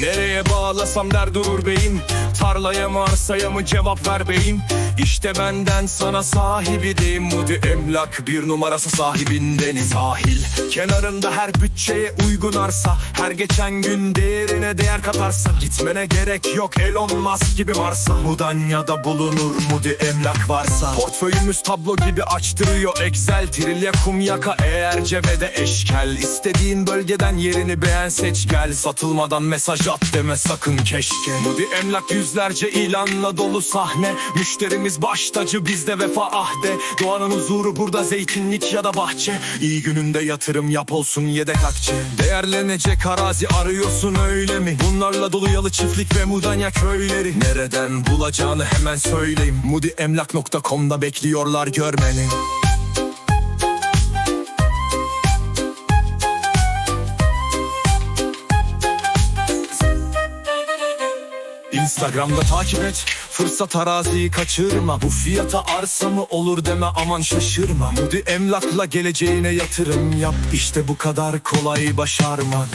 Nereye bağlasam der durur beyin. Tarlaya mı arsaya mı cevap ver beyin işte benden sana sahibi deyim Mudi emlak. Bir numarası sahibindeni Sahil. Kenarında her bütçeye uygun arsa Her geçen gün değerine değer katarsa Gitmene gerek yok Elon Musk gibi Mars'a Mudanya'da bulunur Mudi emlak varsa. Portföyümüz tablo gibi açtırıyor Excel Trilya kum yaka eğer cebede eşkel İstediğin bölgeden yerini beğen seç gel. Satılmadan mesaj at deme sakın keşke. Mudi emlak yüzlerce ilanla dolu sahne. Müşterimiz baş tacı bizde vefa ahde. Doğanın huzuru burada zeytinlik ya da bahçe. İyi gününde yatırım yap olsun yedek akçe. Değerlenecek arazi arıyorsun öyle mi? Bunlarla dolu yalı çiftlik ve Mudanya köyleri. Nereden bulacağını hemen söyleyeyim. Mudiemlak.com'da bekliyorlar görmeni. Instagram'da takip et Fırsat araziyi kaçırma. Bu fiyata arsa mı olur deme aman şaşırma. Mudi emlakla geleceğine yatırım yap. İşte bu kadar kolay başarmak